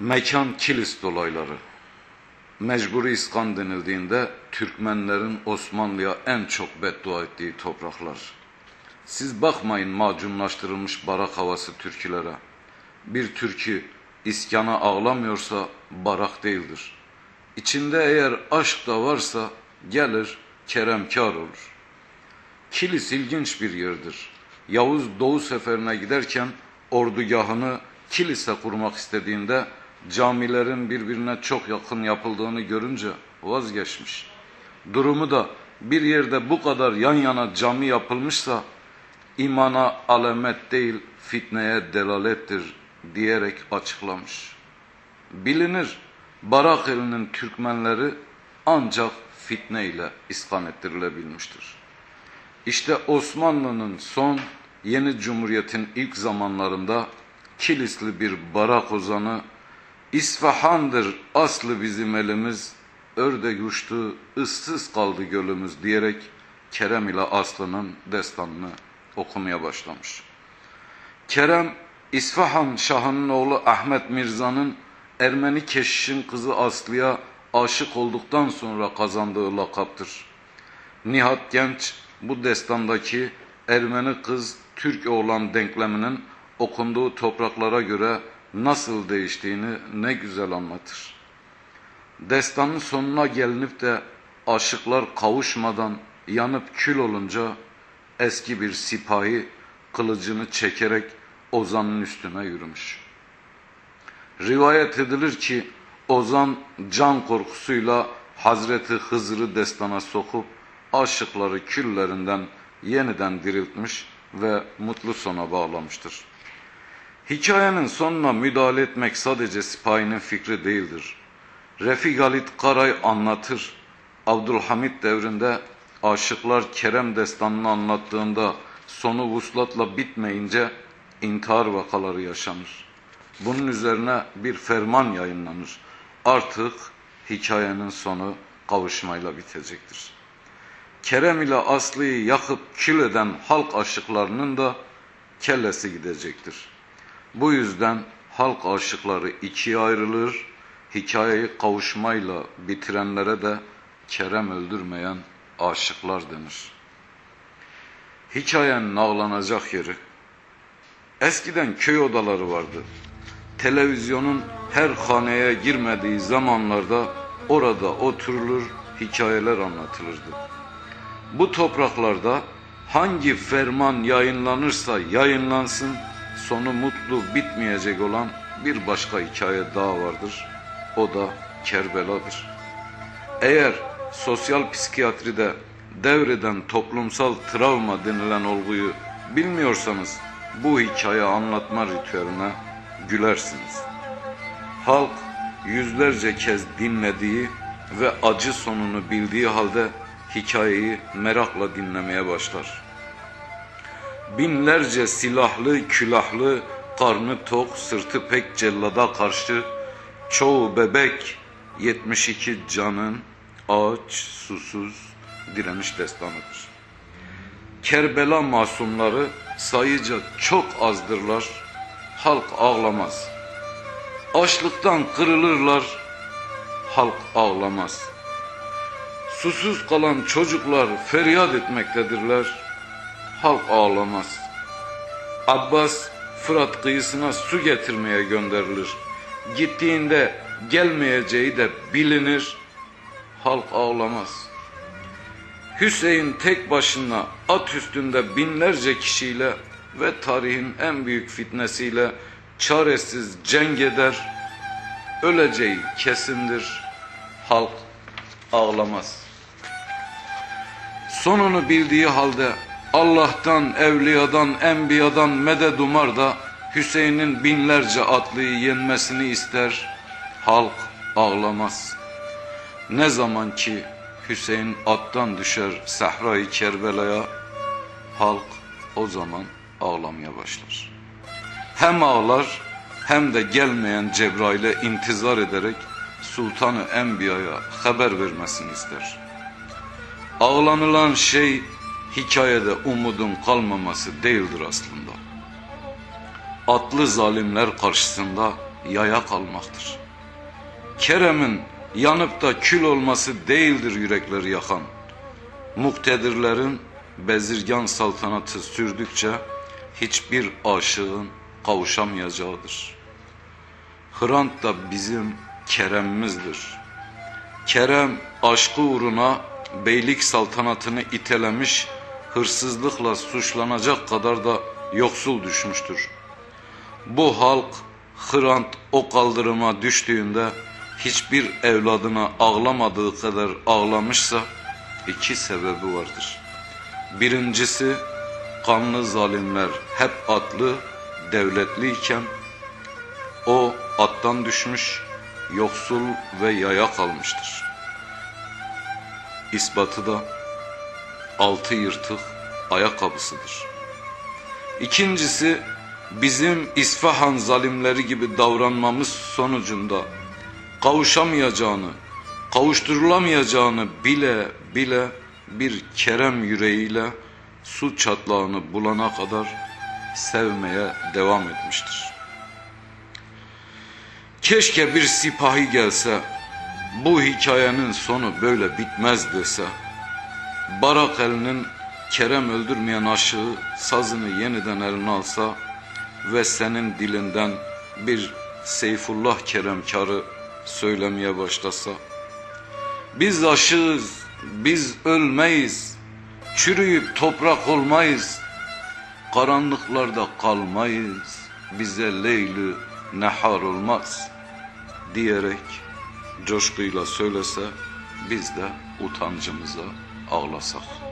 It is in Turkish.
Mekan Kilis dolayları. Mecburi iskan denildiğinde Türkmenlerin Osmanlı'ya en çok beddua ettiği topraklar. Siz bakmayın macunlaştırılmış barak havası türkülere. Bir türkü iskana ağlamıyorsa barak değildir. İçinde eğer aşk da varsa gelir keremkar olur. Kilis ilginç bir yerdir. Yavuz Doğu seferine giderken ordugahını kilise kurmak istediğinde camilerin birbirine çok yakın yapıldığını görünce vazgeçmiş. Durumu da bir yerde bu kadar yan yana cami yapılmışsa imana alamet değil fitneye delalettir diyerek açıklamış. Bilinir Barak Türkmenleri ancak fitne ile iskan ettirilebilmiştir. İşte Osmanlı'nın son yeni cumhuriyetin ilk zamanlarında Kilisli bir barak ozanı İsfahan'dır aslı bizim elimiz, ördek uçtu, ıssız kaldı gölümüz diyerek Kerem ile Aslı'nın destanını okumaya başlamış. Kerem, İsfahan Şahı'nın oğlu Ahmet Mirza'nın Ermeni keşişin kızı Aslı'ya aşık olduktan sonra kazandığı lakaptır. Nihat Genç bu destandaki Ermeni kız Türk oğlan denkleminin okunduğu topraklara göre nasıl değiştiğini ne güzel anlatır. Destanın sonuna gelinip de aşıklar kavuşmadan yanıp kül olunca eski bir sipahi kılıcını çekerek Ozan'ın üstüne yürümüş. Rivayet edilir ki Ozan can korkusuyla Hazreti Hızır'ı destana sokup aşıkları küllerinden yeniden diriltmiş ve mutlu sona bağlamıştır. Hikayenin sonuna müdahale etmek sadece sipahinin fikri değildir. Refik Halit Karay anlatır. Abdülhamit devrinde aşıklar Kerem destanını anlattığında sonu vuslatla bitmeyince intihar vakaları yaşanır. Bunun üzerine bir ferman yayınlanır. Artık hikayenin sonu kavuşmayla bitecektir. Kerem ile Aslı'yı yakıp kül eden halk aşıklarının da kellesi gidecektir. Bu yüzden halk aşıkları ikiye ayrılır, hikayeyi kavuşmayla bitirenlere de Kerem öldürmeyen aşıklar denir. Hikayenin ağlanacak yeri. Eskiden köy odaları vardı. Televizyonun her haneye girmediği zamanlarda orada oturulur, hikayeler anlatılırdı. Bu topraklarda hangi ferman yayınlanırsa yayınlansın, sonu mutlu bitmeyecek olan bir başka hikaye daha vardır. O da Kerbela'dır. Eğer sosyal psikiyatride devreden toplumsal travma denilen olguyu bilmiyorsanız bu hikaye anlatma ritüeline gülersiniz. Halk yüzlerce kez dinlediği ve acı sonunu bildiği halde hikayeyi merakla dinlemeye başlar. Binlerce silahlı, külahlı, karnı tok, sırtı pek cellada karşı, çoğu bebek, 72 canın aç, susuz, direniş destanıdır. Kerbela masumları sayıca çok azdırlar, halk ağlamaz. Açlıktan kırılırlar, halk ağlamaz. Susuz kalan çocuklar feryat etmektedirler, halk ağlamaz. Abbas Fırat kıyısına su getirmeye gönderilir. Gittiğinde gelmeyeceği de bilinir, halk ağlamaz. Hüseyin tek başına at üstünde binlerce kişiyle ve tarihin en büyük fitnesiyle çaresiz cenk eder, öleceği kesindir, halk ağlamaz. Sonunu bildiği halde Allah'tan, evliyadan, enbiyadan medet umar da Hüseyin'in binlerce atlıyı yenmesini ister, halk ağlamaz. Ne zaman ki Hüseyin attan düşer Sahra-i Kerbela'ya, halk o zaman ağlamaya başlar. Hem ağlar hem de gelmeyen Cebrail'e intizar ederek Sultanı Enbiya'ya haber vermesini ister. Ağlanılan şey hikayede umudun kalmaması değildir aslında. Atlı zalimler karşısında yaya kalmaktır. Kerem'in yanıp da kül olması değildir yürekleri yakan. Muktedirlerin bezirgan saltanatı sürdükçe hiçbir aşığın kavuşamayacağıdır. Hrant da bizim Kerem'imizdir. Kerem aşkı uğruna beylik saltanatını itelemiş, hırsızlıkla suçlanacak kadar da yoksul düşmüştür. Bu halk Hrant o kaldırıma düştüğünde hiçbir evladına ağlamadığı kadar ağlamışsa iki sebebi vardır. Birincisi kanlı zalimler hep atlı, devletliyken o attan düşmüş, yoksul ve yaya kalmıştır. İspatı da altı yırtık ayakkabısıdır. İkincisi bizim İsfahan zalimleri gibi davranmamız sonucunda kavuşamayacağını, kavuşturulamayacağını bile bile bir kerem yüreğiyle su çatlağını bulana kadar sevmeye devam etmiştir. Keşke bir sipahi gelse, bu hikayenin sonu böyle bitmez dese, Barak elinin Kerem öldürmeyen aşığı sazını yeniden eline alsa ve senin dilinden bir Seyfullah Keremkarı söylemeye başlasa. Biz aşığız, biz ölmeyiz, çürüyüp toprak olmayız, karanlıklarda kalmayız, bize leyli nehar olmaz diyerek coşkuyla söylese biz de utancımıza ağlasak.